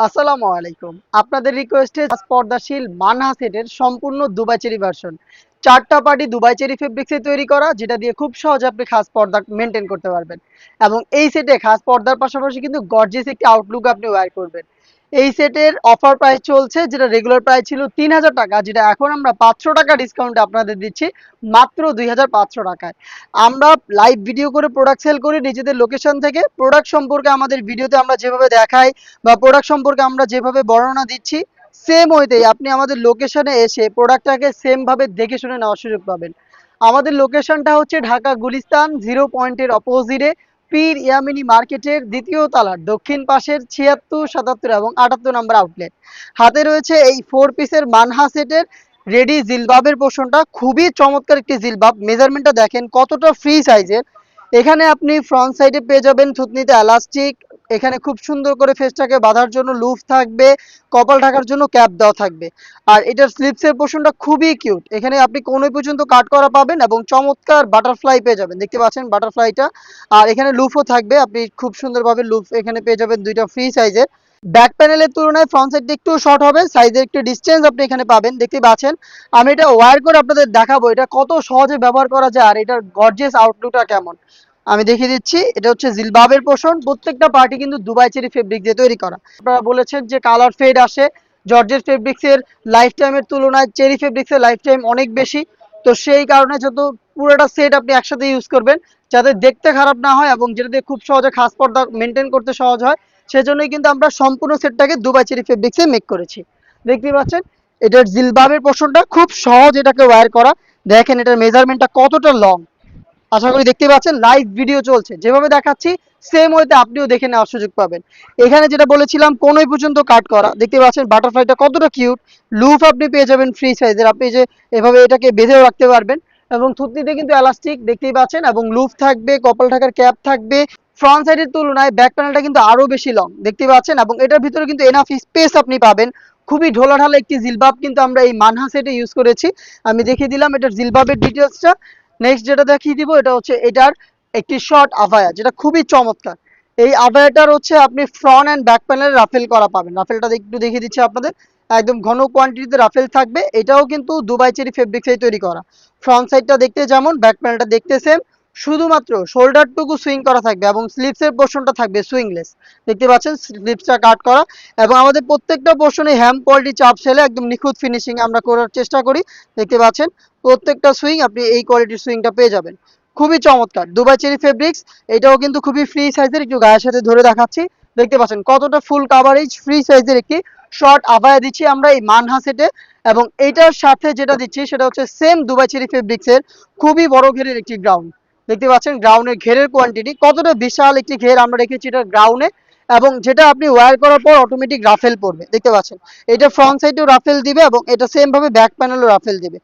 আসসালামু আলাইকুম। আপনাদের রিকোয়েস্টে পর্দাশীল মানহা সেটের সম্পূর্ণ দুবাই চেরি ভার্সন চারটা পার্টি দুবাই চেরি ফেব্রিক্সে তৈরি করা, যেটা দিয়ে খুব সহজে আপনি খাস পর্দা মেনটেন করতে পারবেন। এবং এই সেটে খাস পর্দার পাশাপাশি কিন্তু গর্জেস একটি আউটলুক আপনি ওয়্যার করবেন। এই সেটের অফার প্রাইস চলছে, যেটা রেগুলার প্রাইস ছিল তিন হাজার টাকা, যেটা এখন আমরা পাঁচশো টাকা ডিসকাউন্টে আপনাদের দিচ্ছি, মাত্র দুই হাজার পাঁচশো টাকায়। আমরা লাইভ ভিডিও করে প্রোডাক্ট সেল করি নিজেদের লোকেশন থেকে। প্রোডাক্ট সম্পর্কে আমাদের ভিডিওতে আমরা যেভাবে দেখাই বা প্রোডাক্ট সম্পর্কে আমরা যেভাবে বর্ণনা দিচ্ছি সেম ওইতেই আপনি আমাদের লোকেশনে এসে প্রোডাক্টটাকে সেমভাবে দেখে শুনে নেওয়ার সুযোগ পাবেন। আমাদের লোকেশনটা হচ্ছে ঢাকা গুলিস্তান জিরো পয়েন্টের অপোজিটে পীর ইয়ামিনী মার্কেটের দ্বিতীয় তালার দক্ষিণ পাশের ছিয়াত্তর, সাতাত্তর এবং আটাত্তর নম্বর আউটলেট হাতে রয়েছে এই ফোর পিসের মানহা সেটের রেডি জিলবাবের পোষণটা। খুবই চমৎকার একটি জিলবাব। মেজারমেন্টটা দেখেন কতটা ফ্রি সাইজের এখানে আপনি ফ্রন্ট সাইডে পেয়ে যাবেন থুতনিতে এলাস্টিক এখানে খুব সুন্দর করে ফেসটাকে বাঁধার জন্য লুফ থাকবে, কপাল ঢাকার জন্য ক্যাপ দেওয়া থাকবে। আর এটার স্লিপসের পোর্শনটা খুবই কিউট এখানে আপনি কোনোই পর্যন্ত কাট করা পাবেন এবং চমৎকার বাটারফ্লাই পেয়ে যাবেন। দেখতে পাচ্ছেন বাটারফ্লাইটা আর এখানে লুফও থাকবে। আপনি খুব সুন্দরভাবে লুফ এখানে পেয়ে যাবেন দুইটা ফ্রি সাইজের ব্যাক প্যানেলের তুলনায় ফ্রন্ট সাইডটা একটু শর্ট হবে। সাইজের একটু ডিস্টেন্স আপনি এখানে পাবেন। দেখতে পাচ্ছেন? আমি এটা ওয়ার করে আপনাদের দেখাবো। এটা কত সহজে ব্যবহার করা যায় আর এটার গর্জিয়াস আউটলুকটা কেমন? আমি দেখিয়ে দিচ্ছি, এটা হচ্ছে জিলবাবের পোষণ। প্রত্যেকটা পার্টি কিন্তু দুবাই চেরি ফেব্রিক দিয়ে তৈরি করা। আপনারা বলেছেন যে কালার ফেড আসে জর্জের ফেব্রিক্সের লাইফ টাইমের তুলনায় চেরি ফেব্রিক্সের লাইফ টাইম অনেক বেশি। তো সেই কারণে যত পুরোটা সেট আপনি একসাথে ইউজ করবেন, যাতে দেখতে খারাপ না হয় এবং যেটাতে খুব সহজে খাস পর্দা মেনটেন করতে সহজ হয়, সেজন্যই কিন্তু আমরা সম্পূর্ণ সেটটাকে দুবাই চেরি ফেব্রিক্সে মেক করেছি। দেখতে পাচ্ছেন, এটার জিলবাবের পোষণটা খুব সহজ এটাকে ওয়্যার করা। দেখেন এটার মেজারমেন্টটা কতটা লং আশা করি দেখতে পাচ্ছেন লাইভ ভিডিও চলছে। যেভাবে দেখাচ্ছি সেম ওয়েতে আপনিও দেখে নেওয়ার সুযোগ পাবেন। এখানে যেটা বলেছিলাম, কোনোই পর্যন্ত কাট করা। দেখতে পাচ্ছেন বাটারফ্লাইটা কতটা কিউট লুফ আপনি পেয়ে যাবেন ফ্রি সাইজের আপনি যে এভাবে এটাকে বেঁধেও রাখতে পারবেন। এবং থুতনিতে কিন্তু এলাস্টিক দেখতেই পাচ্ছেন, এবং লুফ থাকবে, কপাল ঢাকার ক্যাপ থাকবে। ফ্রন্ট সাইডের তুলনায় ব্যাক প্যানেলটা কিন্তু আরও বেশি লং দেখতে পাচ্ছেন, এবং এটার ভিতরে কিন্তু এনাফ স্পেস আপনি পাবেন। খুবই ঢোলাঢালা একটি জিলবাব কিন্তু আমরা এই মানহা সেটে ইউজ করেছি। আমি দেখিয়ে দিলাম এটার জিলবাবের ডিটেলসটা নেক্সট যেটা দেখিয়ে দিব, এটা হচ্ছে এটার একটি শর্ট আভায়া যেটা খুবই চমৎকার। এই আভায়াটার হচ্ছে আপনি front and back panel ruffle করা পাবেন। রাফেলটা একটু দেখিয়ে দিচ্ছি আপনাদের। একদম ঘন কোয়ান্টিটিতে রাফেল থাকবে। এটাও কিন্তু দুবাই চেরি ফেব্রিক্সেই তৈরি করা। ফ্রন্ট সাইডটা দেখতে যেমন ব্যাক প্যানেলটা দেখতে সেম শুধুমাত্র শোল্ডারটুকু সুইং করা থাকবে এবং স্লিপসের পোর্শনটা থাকবে সুইংলেস। দেখতে পাচ্ছেন, স্লিপসটা কাট করা এবং আমাদের প্রত্যেকটা পোর্শনে হ্যাম কোয়ালিটি চাপ সেলে একদম নিখুঁত ফিনিশিং আমরা করার চেষ্টা করি। দেখতে পাচ্ছেন, প্রত্যেকটা সুইং আপনি এই কোয়ালিটির সুইংটা পেয়ে যাবেন। খুবই চমৎকার, দুবাই চেরি ফেব্রিক্স, এটাও কিন্তু খুবই ফ্রি সাইজের, একটু গায়ের সাথে ধরে দেখাচ্ছি। দেখতে পাচ্ছেন, কতটা ফুল কাভারেজ ফ্রি সাইজের একটি শর্ট আভায়া দিচ্ছি আমরা এই মানহা সেটে এবং এটার সাথে যেটা দিচ্ছি সেটা হচ্ছে সেম দুবাই চেরি ফেব্রিক্সের খুবই বড় ঘেরের একটি গ্রাউন্ড দেখতে পাচ্ছেন গ্রাউন্ডের ঘেরের কোয়ান্টিটি কতটা বিশাল একটি ঘের আমরা রেখেছি এটা গ্রাউন্ডে এবং যেটা আপনি ওয়্যার করার পর অটোমেটিক রাফেল পড়বে, দেখতে পাচ্ছেন। এটা ফ্রন্ট সাইডেও রাফেল দিবে এবং এটা সেম ভাবে ব্যাক প্যানেলও রাফেল দিবে।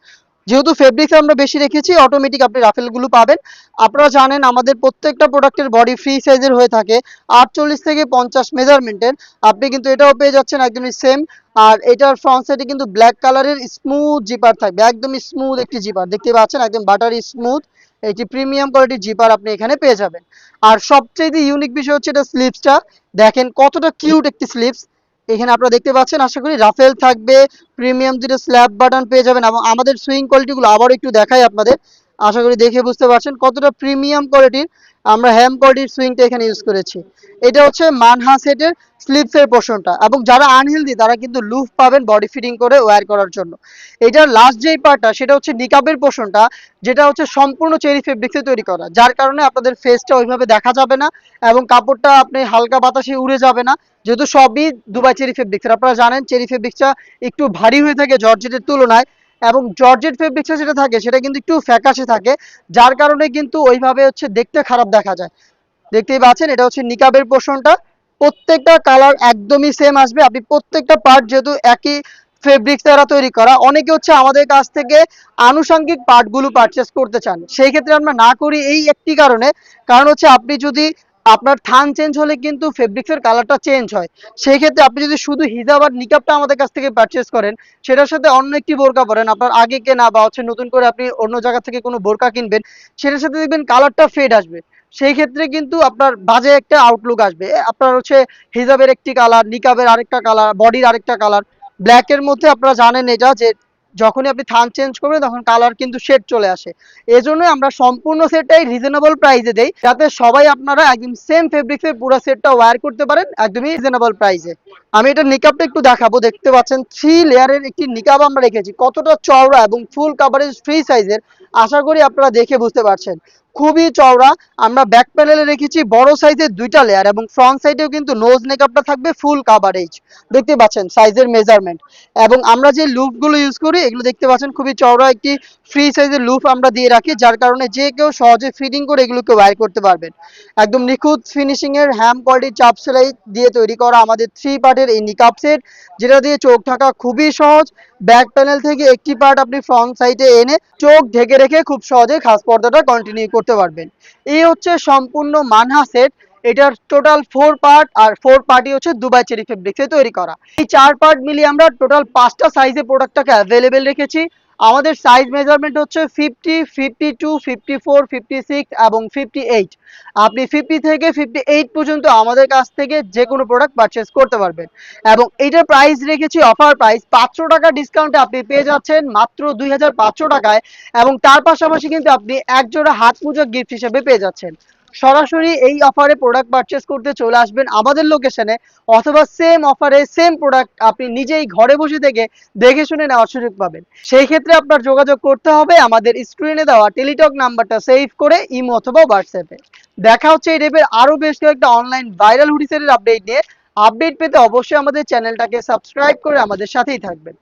যেহেতু ফেব্রিক্স আমরা বেশি রেখেছি অটোমেটিক আপনি রাফেলগুলো পাবেন। আপনারা জানেন, আমাদের প্রত্যেকটা প্রোডাক্টের বডি ফ্রি সাইজের হয়ে থাকে আটচল্লিশ থেকে পঞ্চাশ মেজারমেন্টের আপনি কিন্তু এটাও পেয়ে যাচ্ছেন একদমই সেম আর এটার ফ্রন্ট সাইডে কিন্তু ব্ল্যাক কালারের স্মুথ জিপার থাকবে, একদমই স্মুথ একটি জিপার দেখতে পাচ্ছেন, একদম বাটারি স্মুথ একটি প্রিমিয়াম কোয়ালিটির জিপার আপনি এখানে পেয়ে যাবেন। আর সবচেয়ে ইউনিক বিষয় হচ্ছে এটা স্লিপসটা দেখেন কতটা কিউট একটি স্লিপস এখানে আপনারা দেখতে পাচ্ছেন, আশা করি রাফেল থাকবে। প্রিমিয়াম যেটা স্ল্যাব বাটন পেয়ে যাবেন এবং আমাদের সুইং কোয়ালিটিগুলো আবারও একটু দেখাই আপনাদের। আশা করি দেখে বুঝতে পারছেন কতটা প্রিমিয়াম কোয়ালিটির আমরা হ্যাম কোয়ালিটির সুইংটা এখানে ইউজ করেছি। এটা হচ্ছে মানহা সেটের স্লিপসের পোর্শনটা এবং যারা আনহেলদি তারা কিন্তু লুফ পাবেন বডি ফিটিং করে ওয়্যার করার জন্য। এটার লাস্ট যেই পার্টটা সেটা হচ্ছে নিকাবের পোর্শনটা যেটা হচ্ছে সম্পূর্ণ চেরি ফেব্রিক্সে তৈরি করা, যার কারণে আপনাদের ফেসটা ওইভাবে দেখা যাবে না এবং কাপড়টা আপনি হালকা বাতাসে উড়ে যাবে না, যেহেতু সবই দুবাই চেরি ফেব্রিক্সের আপনারা জানেন চেরি ফেব্রিক্সটা একটু ভারী হয়ে থাকে জর্জেটের তুলনায় এবং জর্জেট ফেব্রিক্সে যেটা থাকে, সেটা কিন্তু একটু ফ্যাকাশে থাকে, যার কারণে কিন্তু ওইভাবে হচ্ছে দেখতে খারাপ দেখা যায়। দেখতেই পাচ্ছেন, এটা হচ্ছে নিকাবের পোর্শনটা প্রত্যেকটা কালার একদমই সেম আসবে। আপনি প্রত্যেকটা পার্ট যেহেতু একই ফেব্রিক্স দ্বারা তৈরি করা, অনেকে হচ্ছে আমাদের কাছ থেকে আনুষঙ্গিক পার্টগুলো পারচেস করতে চান। সেই ক্ষেত্রে আমরা না করি এই একটি কারণে। কারণ হচ্ছে আপনি যদি আপনার থান চেঞ্জ হলে কিন্তু ফেব্রিক্সের কালারটা চেঞ্জ হয়। সেই ক্ষেত্রে আপনি যদি শুধু হিজাব আর নিকাবটা আমাদের কাছ থেকে পারচেস করেন, সেটার সাথে অন্য একটি বোরকা পরেন। আপনার আগে কেনা বা হচ্ছে নতুন করে আপনি অন্য জায়গা থেকে কোনো বোরকা কিনবেন, সেটার সাথে দেখবেন কালারটা ফেড আসবে। সেই ক্ষেত্রে কিন্তু আপনার বাজে একটা আউটলুক আসবে। আপনার হচ্ছে হিজাবের একটি কালার নিকাবের আরেকটা কালার বডির আরেকটা কালার ব্ল্যাকের মধ্যে আপনারা জানেন এটা যে যখনই আপনি থান চেঞ্জ করবেন, তখন কালার কিন্তু শেড চলে আসে। এজন্য আমরা সম্পূর্ণ সেটটাই রিজনেবল প্রাইসে দেই, যাতে সবাই আপনারা একদম সেম ফেব্রিক্সের পুরো সেটটা ওয়্যার করতে পারেন একদমই রিজনেবল প্রাইসে আমি এটা নিকাবটা একটু দেখাবো, দেখতে পাচ্ছেন থ্রি লেয়ারের একটি নিকাব আমরা রেখেছি। কতটা চওড়া এবং ফুল কাভারেজ ফ্রি সাইজের আশা করি আপনারা দেখে বুঝতে পারছেন। খুবই চওড়া, আমরা ব্যাক প্যানেলে রেখেছি বড় সাইজের দুইটা লেয়ার এবং ফ্রন্ট সাইডেও কিন্তু নোজ মেকআপটা থাকবে ফুল কাভারেজ দেখতে পাচ্ছেন সাইজের মেজারমেন্ট এবং আমরা যে লুপগুলো ইউজ করি, এগুলো দেখতে পাচ্ছেন খুবই চওড়া একটি ফ্রি সাইজের লুপ আমরা দিয়ে রাখি, যার কারণে যে কেউ সহজে ফিটিং করে এগুলোকে ওয়্যার করতে পারবেন। একদম নিখুঁত ফিনিশিং এর হ্যাম কোয়ালিটির চাপ সেলাই দিয়ে তৈরি করা আমাদের থ্রি পার্টের এই নিকাপ সেট যেটা দিয়ে চোখ ঢাকা খুবই সহজ। ব্যাক প্যানেল থেকে একটি পার্ট আপনি ফ্রন্ট সাইডে এনে চোখ ঢেকে রেখে খুব সহজে খাস পর্দাটা কন্টিনিউ করতে পারবেন। এই হচ্ছে সম্পূর্ণ মানহা সেট এটার টোটাল ফোর পার্ট আর ফোর পার্টই হচ্ছে দুবাই চেরি ফেব্রিক্সে তৈরি করা। এই চার পার্ট মিলিয়ে আমরা টোটাল পাঁচটা সাইজে প্রোডাক্টটাকে অ্যাভেলেবেল রেখেছি। আমাদের সাইজ মেজারমেন্ট হচ্ছে fifty fifty two fifty four fifty six এবং ফিফটি এইট আপনি ফিফটি থেকে ফিফটি এইট পর্যন্ত আমাদের কাছ থেকে যে কোনো প্রোডাক্ট পারচেস করতে পারবেন। এবং এইটার প্রাইস রেখেছি অফার প্রাইস পাঁচশো টাকা ডিসকাউন্টে আপনি পেয়ে যাচ্ছেন মাত্র দুই হাজার পাঁচশো টাকায় এবং তার পাশাপাশি কিন্তু আপনি একজোড়া হাত পুজো গিফট হিসেবে পেয়ে যাচ্ছেন। সরাসরি এই অফারে প্রোডাক্ট পারচেস করতে চলে আসবেন আমাদের লোকেশনে অথবা সেম অফারে সেম প্রোডাক্ট আপনি নিজেই ঘরে বসে থেকে দেখে শুনে নেওয়ার সুযোগ পাবেন। সেই ক্ষেত্রে আপনার যোগাযোগ করতে হবে আমাদের স্ক্রিনে দেওয়া টেলিটক নাম্বারটা সেভ করে ইমো অথবা হোয়াটসঅ্যাপে দেখা হচ্ছে এই টাইপের আরও বেশ কয়েকটা অনলাইন ভাইরাল হুডিসের আপডেট নিয়ে। আপডেট পেতে অবশ্যই আমাদের চ্যানেলটাকে সাবস্ক্রাইব করে আমাদের সাথেই থাকবেন।